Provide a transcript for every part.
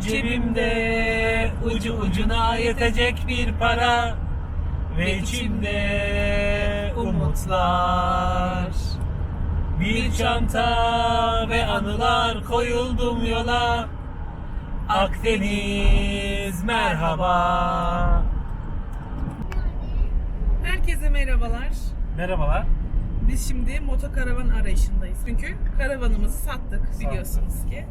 Cebimde ucu ucuna yetecek bir para Ve içimde umutlar Bir çanta ve anılar koyuldum yola Akdeniz merhaba Herkese merhabalar. Merhabalar Biz şimdi motokaravan arayışındayız. Çünkü karavanımızı sattık biliyorsunuz ki.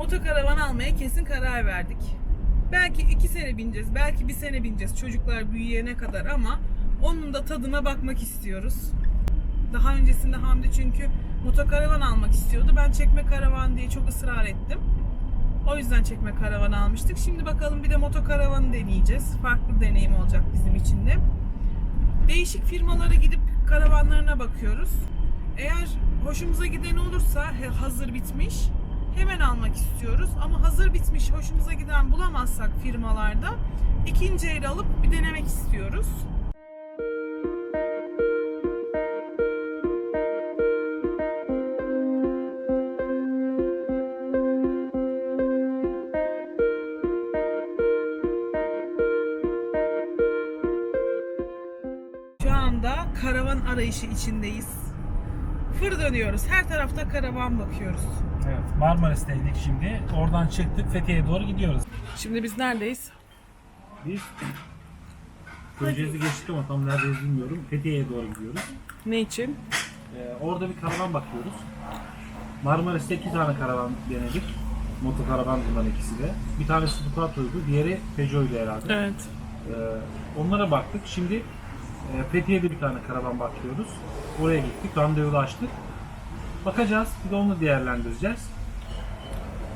Motokaravan almaya kesin karar verdik. Belki iki sene bineceğiz, belki bir sene bineceğiz çocuklar büyüyene kadar ama onun da tadına bakmak istiyoruz. Daha öncesinde Hamdi çünkü motokaravan almak istiyordu. Ben çekme karavan diye çok ısrar ettim. O yüzden çekme karavan almıştık. Şimdi bakalım bir de motokaravanı deneyeceğiz. Farklı deneyim olacak bizim için de. Değişik firmalara gidip karavanlarına bakıyoruz. Eğer hoşumuza giden olursa hazır bitmiş hemen almak istiyoruz. Ama hazır bitmiş hoşumuza giden bulamazsak firmalarda ikinci el alıp bir denemek istiyoruz. Şu anda karavan arayışı içindeyiz. Fır dönüyoruz. Her tarafta karavan bakıyoruz. Evet Marmaris'teydik şimdi oradan çıktık Fethiye'ye doğru gidiyoruz Şimdi biz neredeyiz? Biz Köyceğiz'i geçtik ama tam neredeyiz bilmiyorum Fethiye'ye doğru gidiyoruz Ne için? Ee, orada bir karavan bakıyoruz. Marmaris'te iki tane karavan denedik. Motokaravan bundan ikisi de. Bir tanesi Ducato'ydu, diğeri Peugeot'ydu herhalde. Evet. Ee, onlara baktık. Şimdi e, Fethiye'de bir tane karavan bakıyoruz. Oraya gittik, randevulaştık. Bakacağız, bir de onu değerlendireceğiz.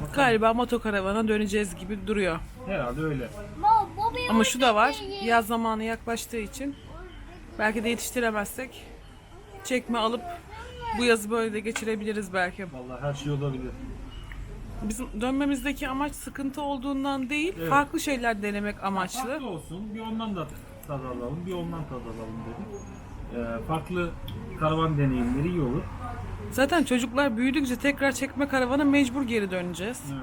Bakalım. Galiba motokaravana döneceğiz gibi duruyor. Herhalde öyle. Ama şu da var. Yaz zamanı yaklaştığı için belki de yetiştiremezsek çekme alıp bu yazı böyle de geçirebiliriz belki. Vallahi her şey olabilir. Bizim dönmemizdeki amaç sıkıntı olduğundan değil, Evet. farklı şeyler denemek amaçlı. Farklı olsun, bir ondan da tad alalım, bir ondan tad alalım dedik. Ee, farklı karavan deneyimleri iyi olur. Zaten çocuklar büyüdükçe tekrar çekme karavana mecbur geri döneceğiz. Evet.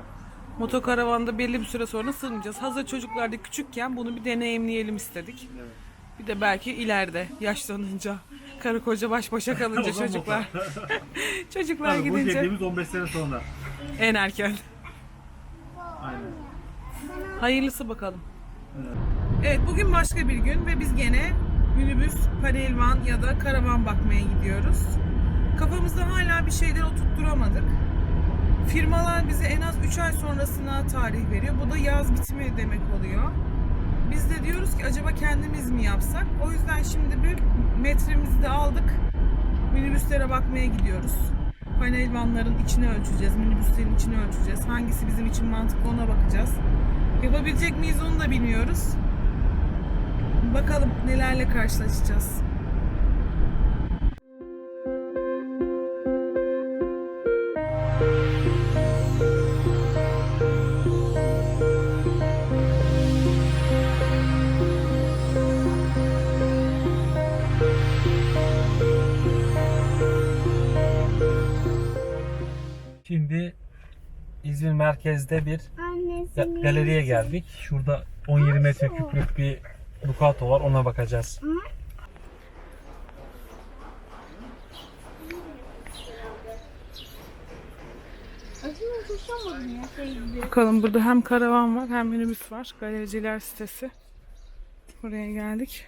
Motokaravanda belli bir süre sonra sığınacağız. Hazır çocuklar da küçükken bunu bir deneyimleyelim istedik. Evet. Bir de belki ileride yaşlanınca karı koca baş başa kalınca çocuklar. çocuklar Tabii bu gidince dediğimiz 15 sene sonra. en erken. Aynen. Hayırlısı bakalım. Evet bugün başka bir gün ve biz gene minibüs, panelvan ya da karavan bakmaya gidiyoruz. Kafamızda hala bir şeyler oturtturamadık. Firmalar bize en az 3 ay sonrasına tarih veriyor. Bu da yaz bitimi demek oluyor. Biz de diyoruz ki acaba kendimiz mi yapsak? O yüzden şimdi bir metremizi de aldık. Minibüslere bakmaya gidiyoruz. Panel vanların içini ölçeceğiz, minibüslerin içini ölçeceğiz. Hangisi bizim için mantıklı ona bakacağız. Yapabilecek miyiz onu da bilmiyoruz. Bakalım nelerle karşılaşacağız. Şimdi İzmir merkezde bir Annesinin galeriye geldik. Şurada 17 metre küplük bir Ducato var ona bakacağız. Sevgili. Bakalım burada hem karavan var hem minibüs var. Galericiler sitesi. Buraya geldik.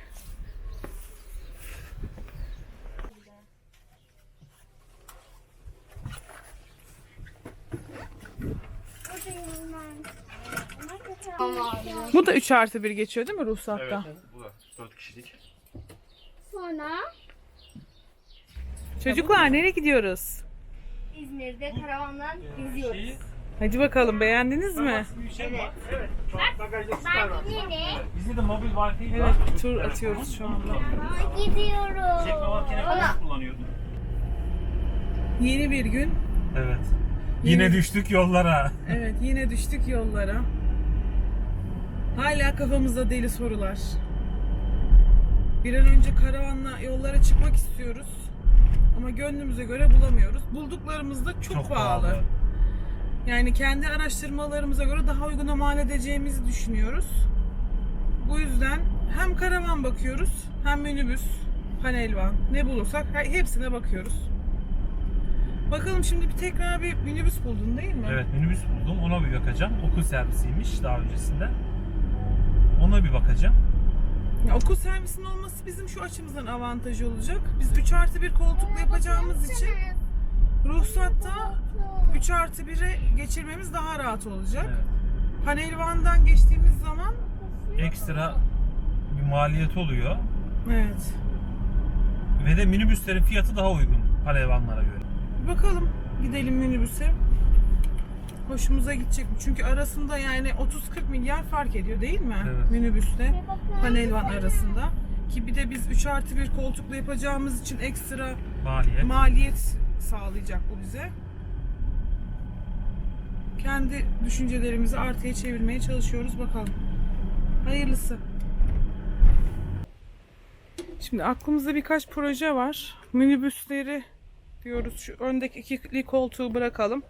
Bu da 3 artı 1 geçiyor değil mi ruhsatta? bu da 4 kişilik. Sonra Çocuklar nereye gidiyoruz? İzmir'de karavandan geziyoruz. Hadi bakalım beğendiniz mi? Evet. Evet. Ben yine Bizde de mobil wifi Evet var. tur atıyoruz şu anda. gidiyorum. Çekme makine falan kullanıyorduk. Yeni bir gün. Evet. Yine düştük yollara. Evet yine düştük yollara. Hala kafamızda deli sorular. Bir an önce karavanla yollara çıkmak istiyoruz. Ama gönlümüze göre bulamıyoruz. Bulduklarımız da çok, pahalı. Yani kendi araştırmalarımıza göre daha uyguna mal edeceğimizi düşünüyoruz. Bu yüzden hem karavan bakıyoruz, hem minibüs, panelvan, ne bulursak he- hepsine bakıyoruz. Bakalım şimdi bir tekrar bir minibüs buldun değil mi? Evet minibüs buldum. Ona bir bakacağım. Okul servisiymiş daha öncesinde. Ona bir bakacağım. Ya okul servisinin olması bizim şu açımızdan avantajı olacak. Biz 3 artı 1 koltuklu yapacağımız için ruhsatta 3 artı 1'e geçirmemiz daha rahat olacak. Evet. Panelvan'dan geçtiğimiz zaman Ekstra bir maliyet oluyor. evet. Ve de minibüslerin fiyatı daha uygun panelvanlara göre. Bakalım gidelim minibüse. Hoşumuza gidecek mi? Çünkü arasında yani 30-40 milyar fark ediyor değil mi? Evet. Minibüsle panelvan arasında. Ki bir de biz 3 artı 1 koltuklu yapacağımız için ekstra Maliyet. maliyet sağlayacak bu bize. Kendi düşüncelerimizi artıya çevirmeye çalışıyoruz bakalım. Hayırlısı. Şimdi aklımızda birkaç proje var. Minibüsleri diyoruz. Şu öndeki ikili koltuğu bırakalım.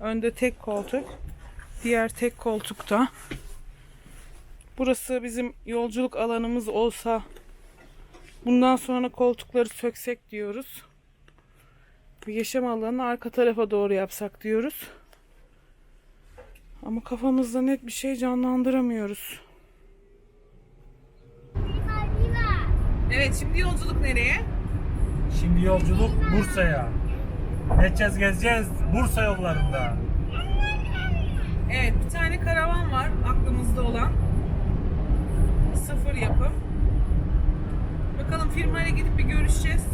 Önde tek koltuk. Diğer tek koltukta. Burası bizim yolculuk alanımız olsa bundan sonra koltukları söksek diyoruz. Bir yaşam alanını arka tarafa doğru yapsak diyoruz. Ama kafamızda net bir şey canlandıramıyoruz. Evet şimdi yolculuk nereye? Şimdi yolculuk Bursa'ya. Ne edeceğiz gezeceğiz Bursa yollarında. Evet bir tane karavan var aklımızda olan. Sıfır yapım. Bakalım firmayla gidip bir görüşeceğiz.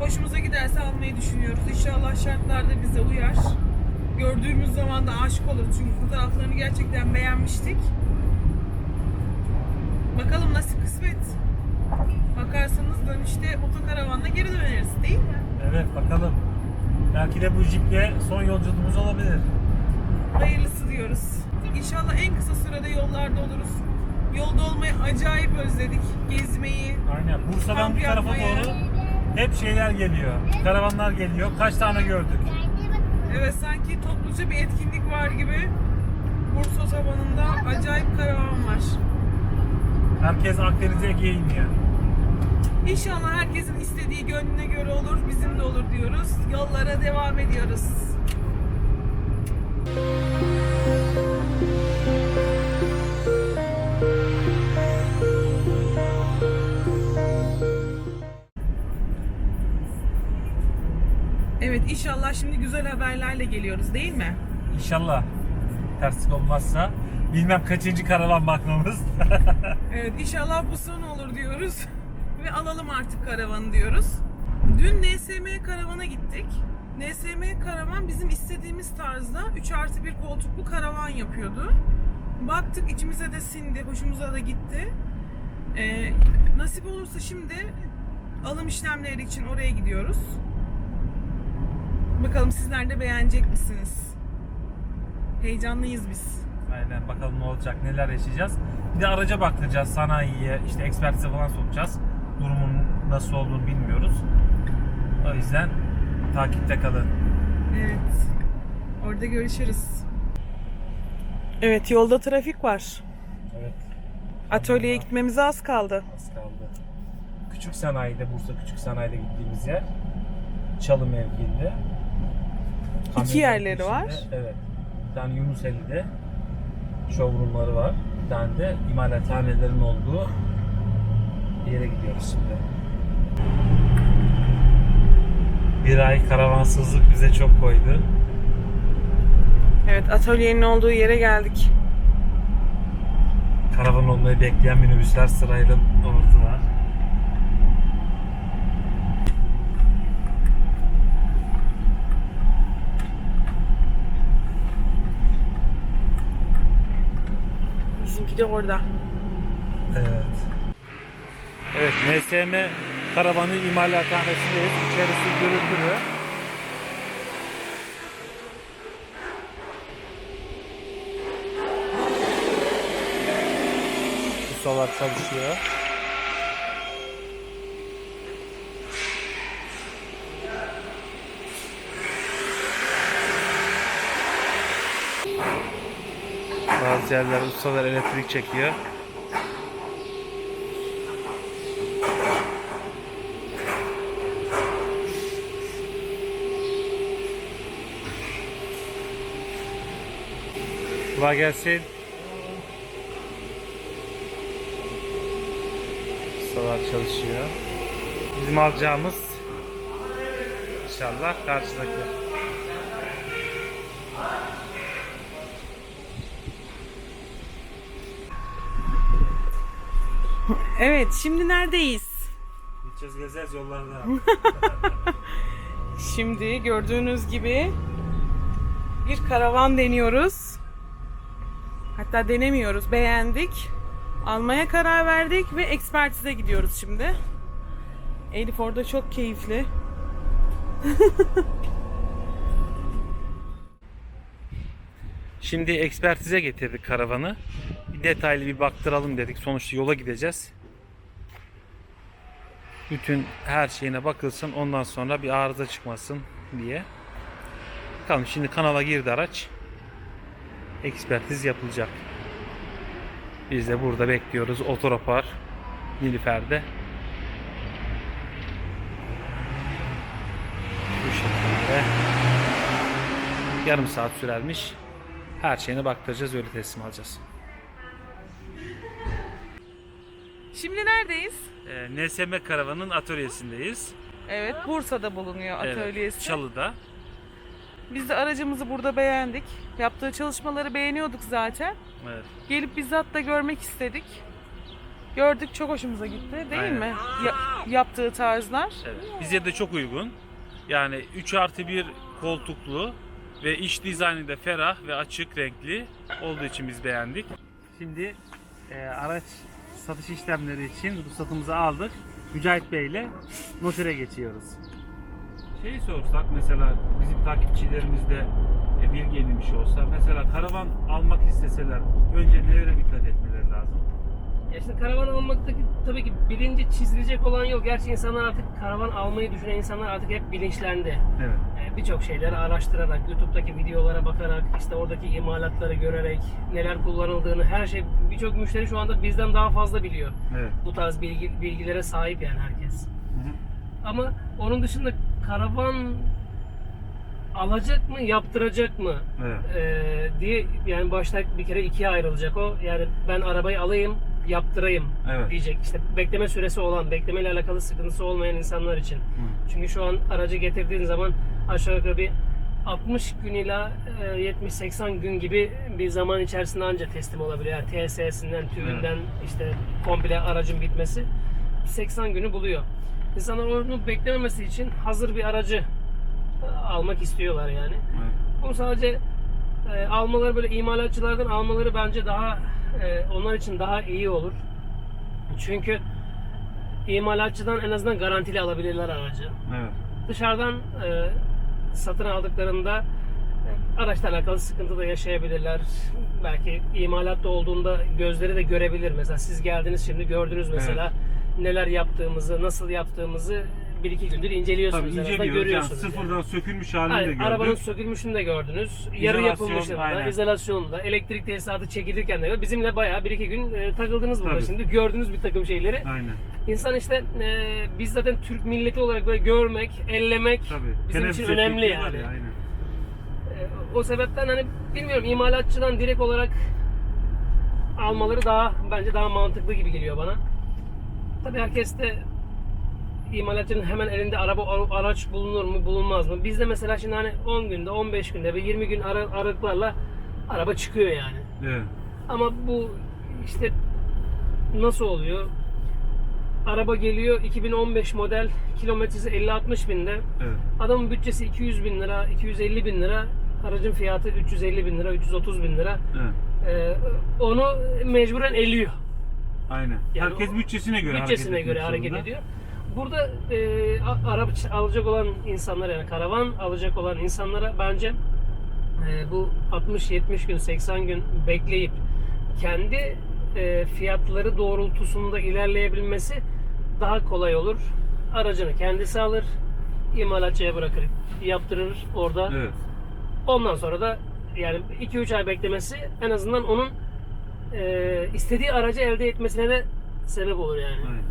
Hoşumuza giderse almayı düşünüyoruz. İnşallah şartlar da bize uyar. Gördüğümüz zaman da aşık oluruz. Çünkü fotoğraflarını gerçekten beğenmiştik. Bakalım nasip kısmet. Bakarsanız dönüşte otokaravanla geri döneriz değil mi? Evet bakalım. Belki de bu jiple son yolculuğumuz olabilir. Hayırlısı diyoruz. İnşallah en kısa sürede yollarda oluruz. Yolda olmayı acayip özledik. Gezmeyi. Aynen. Bursa'dan Kamp bu tarafa doğru hep şeyler geliyor. Karavanlar geliyor. Kaç tane gördük. Evet sanki topluca bir etkinlik var gibi. Bursa tabanında acayip karavan var. Herkes Akdeniz'e Ege'ye iniyor. İnşallah herkesin istediği gönlüne göre olur, bizim de olur diyoruz. Yollara devam ediyoruz. Evet inşallah şimdi güzel haberlerle geliyoruz değil mi? İnşallah terslik olmazsa bilmem kaçıncı karavan bakmamız. Evet inşallah bu son olur diyoruz. Ve alalım artık karavanı diyoruz. Dün NSM karavana gittik. NSM karavan bizim istediğimiz tarzda 3 artı 1 koltuklu karavan yapıyordu. Baktık içimize de sindi, hoşumuza da gitti. Ee, nasip olursa şimdi alım işlemleri için oraya gidiyoruz. Bakalım sizler de beğenecek misiniz? Heyecanlıyız biz. Aynen bakalım ne olacak, neler yaşayacağız. Bir de araca baktıracağız sanayiye, işte ekspertize falan sokacağız. Durumun nasıl olduğunu bilmiyoruz. O yüzden takipte kalın. Evet. Orada görüşürüz. Evet yolda trafik var. Evet. Atölyeye gitmemize az kaldı. Az kaldı. Küçük sanayide, Bursa Küçük Sanayi'de gittiğimiz yer. Çalı mevkiinde. Kamyonet yerleri peşinde. var. Evet. Bir tane Yunuseli'de showroomları var. Bir tane de imalathanelerin olduğu yere gidiyoruz şimdi. Bir ay karavansızlık bize çok koydu. Evet atölyenin olduğu yere geldik. Karavan olmayı bekleyen minibüsler sırayla oldular. Bizimki de orada. Evet. Evet, NSM karavanı imalathanesindeyiz. İçerisi gürültülü. Ustalar çalışıyor. Bazı yerler ustalar elektrik çekiyor. Kolay gelsin. Ustalar çalışıyor. Bizim alacağımız inşallah karşıdaki. Evet şimdi neredeyiz? Gideceğiz gezeceğiz yollarda. Şimdi gördüğünüz gibi bir karavan deniyoruz. Hatta denemiyoruz, beğendik. Almaya karar verdik ve ekspertize gidiyoruz şimdi. Elif orada çok keyifli. Şimdi ekspertize getirdik karavanı. Bir detaylı bir baktıralım dedik. Sonuçta yola gideceğiz. Bütün her şeyine bakılsın. Ondan sonra bir arıza çıkmasın diye. Bakalım şimdi kanala girdi araç. Ekspertiz yapılacak. Biz de burada bekliyoruz. Otoropar Nilüfer'de. Bu şekilde. Yarım saat sürermiş. Her şeyine baktıracağız öyle teslim alacağız. Şimdi neredeyiz? Ee, NSM Karavan'ın atölyesindeyiz. Evet, Bursa'da bulunuyor Evet, atölyesi. Çalı'da. Biz de aracımızı burada beğendik. Yaptığı çalışmaları beğeniyorduk zaten. Evet. Gelip bizzat da görmek istedik. Gördük çok hoşumuza gitti değil Aynen. mi? Ya- yaptığı tarzlar. evet. Bize de çok uygun. Yani 3 artı 1 koltuklu ve iç dizaynı da ferah ve açık renkli olduğu için biz beğendik. Şimdi e, araç satış işlemleri için ruhsatımızı aldık. Mücahit Bey ile notere geçiyoruz. Şeyi sorsak mesela bizim takipçilerimizde e, bilgi edinmiş olsa mesela karavan almak isteseler önce nelere dikkat etmeleri lazım? Ya işte karavan almaktaki tabii ki bilinci çizilecek olan yol. Gerçi insanlar artık karavan almayı düşünen insanlar artık hep bilinçlendi. Evet. Ee, Birçok şeyleri araştırarak, YouTube'daki videolara bakarak, işte oradaki imalatları görerek, neler kullanıldığını, her şey birçok müşteri şu anda bizden daha fazla biliyor. Evet. Bu tarz bilgi, bilgilere sahip yani herkes. Hı hı. Ama onun dışında karavan alacak mı, yaptıracak mı? Evet. Ee, diye yani başta bir kere ikiye ayrılacak o. Yani ben arabayı alayım, yaptırayım Evet. diyecek. İşte bekleme süresi olan, beklemeyle alakalı sıkıntısı olmayan insanlar için. Çünkü şu an aracı getirdiğin zaman aşağı yukarı bir 60 gün ila e, 70-80 gün gibi bir zaman içerisinde ancak teslim olabiliyor. Yani TSE'sinden, tüvünden işte komple aracın bitmesi 80 günü buluyor. İnsanlar onu beklememesi için hazır bir aracı e, almak istiyorlar yani. Evet. Bunu sadece e, almaları böyle imalatçılardan almaları bence daha e, onlar için daha iyi olur. Çünkü imalatçıdan en azından garantili alabilirler aracı. Evet. Dışarıdan e, satın aldıklarında e, araçla alakalı sıkıntı da yaşayabilirler. Belki imalatta olduğunda gözleri de görebilir. Mesela siz geldiniz şimdi gördünüz mesela neler yaptığımızı, nasıl yaptığımızı bir iki gündür inceliyorsunuz. Tabii inceliyoruz. Yani görüyorsunuz. yani. sıfırdan sökülmüş halini de Hayır, gördük. arabanın sökülmüşünü de gördünüz. Yarı yapılmışını da, aynen. izolasyonunu da, elektrik tesisatı çekilirken de gördünüz. bizimle bayağı bir iki gün e, takıldınız burada Tabii. şimdi. Gördünüz bir takım şeyleri. Aynen. İnsan işte e, biz zaten Türk milleti olarak böyle görmek, ellemek Tabii. bizim Teneffüs için önemli yani. ya, aynen. E, o sebepten hani bilmiyorum imalatçıdan direkt olarak almaları daha bence daha mantıklı gibi geliyor bana. Tabii herkes de imalatçının hemen elinde araba araç bulunur mu bulunmaz mı? Bizde mesela şimdi hani 10 günde 15 günde ve 20 gün ara, aralıklarla araba çıkıyor yani. Evet. Ama bu işte nasıl oluyor? Araba geliyor 2015 model kilometresi 50-60 binde. Evet. Adamın bütçesi 200 bin lira, 250 bin lira. Aracın fiyatı 350 bin lira, 330 bin lira. Evet. Ee, onu mecburen eliyor. Aynen. Yani Herkes bütçesine göre Bütçesine hareket göre hareket zorunda. ediyor. Burada e, a- araba ç- alacak olan insanlar yani karavan alacak olan insanlara bence e, bu 60-70 gün 80 gün bekleyip kendi e, fiyatları doğrultusunda ilerleyebilmesi daha kolay olur. Aracını kendisi alır, imalatçıya bırakır, yaptırır orada. Evet. Ondan sonra da yani 2-3 ay beklemesi en azından onun e, istediği aracı elde etmesine de sebep olur yani. Aynen.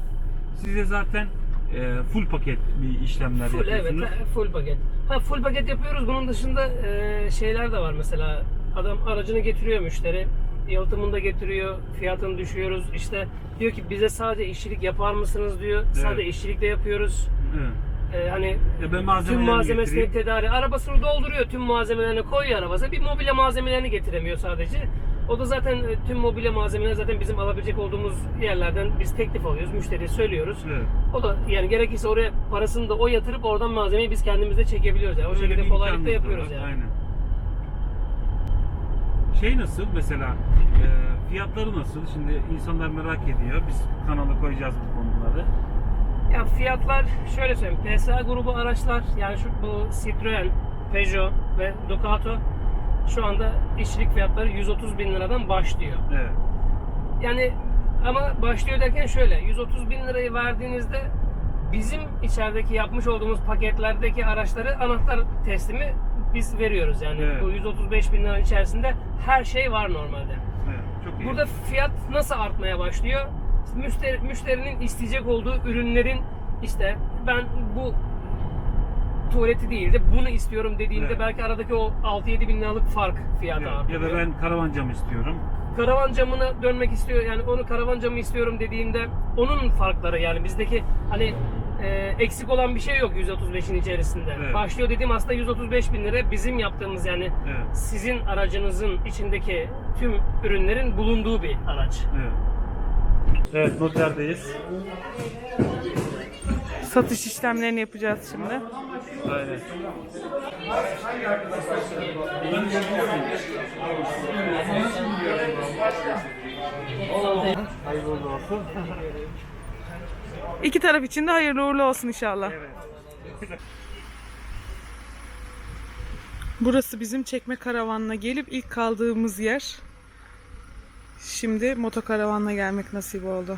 Size zaten e, full paket bir işlemler Full evet, yapıyorsunuz. ha, full paket. Ha full paket yapıyoruz. Bunun dışında e, şeyler de var mesela. Adam aracını getiriyor müşteri. Yalıtımını da getiriyor. Fiyatını düşüyoruz. İşte diyor ki bize sadece işçilik yapar mısınız diyor. Sadece işçilik de yapıyoruz. Evet. E, hani Ya ben tüm malzemesini getireyim. tedari. Arabasını dolduruyor. Tüm malzemelerini koyuyor arabasına. Bir mobilya malzemelerini getiremiyor sadece. O da zaten e, tüm mobilya malzemeleri zaten bizim alabilecek olduğumuz yerlerden biz teklif alıyoruz. Müşteriye söylüyoruz. Evet. O da yani gerekirse oraya parasını da o yatırıp oradan malzemeyi biz kendimiz de çekebiliyoruz. Yani. O Öyle şekilde kolaylıkla yapıyoruz var, yani. Aynen. Şey nasıl mesela e, fiyatları nasıl? Şimdi insanlar merak ediyor. Biz kanala koyacağız bu konuları. Ya fiyatlar şöyle söyleyeyim. PSA grubu araçlar yani şu bu Citroen, Peugeot ve Ducato şu anda işçilik fiyatları 130 bin liradan başlıyor. Evet. Yani ama başlıyor derken şöyle 130 bin lirayı verdiğinizde bizim içerideki yapmış olduğumuz paketlerdeki araçları anahtar teslimi biz veriyoruz. Yani Evet. bu 135 bin liranın içerisinde her şey var normalde. Evet. Çok iyi. Burada fiyat nasıl artmaya başlıyor? Müşteri, müşterinin isteyecek olduğu ürünlerin işte ben bu tuvaleti değil de bunu istiyorum dediğinde Evet. belki aradaki o 6-7 bin liralık fark fiyata Evet. Ya da ben karavan cam istiyorum. Karavan camına dönmek istiyor yani onu karavan camı istiyorum dediğinde onun farkları yani bizdeki hani e, eksik olan bir şey yok 135'in içerisinde. Evet. Başlıyor dediğim aslında 135 bin lira bizim yaptığımız yani Evet. sizin aracınızın içindeki tüm ürünlerin bulunduğu bir araç. Evet. Evet, noterdeyiz. Satış işlemlerini yapacağız şimdi. Hayırlı olsun. İki taraf için de hayırlı uğurlu olsun inşallah. Burası bizim çekme karavanla gelip ilk kaldığımız yer. Şimdi motokaravanla gelmek nasip oldu.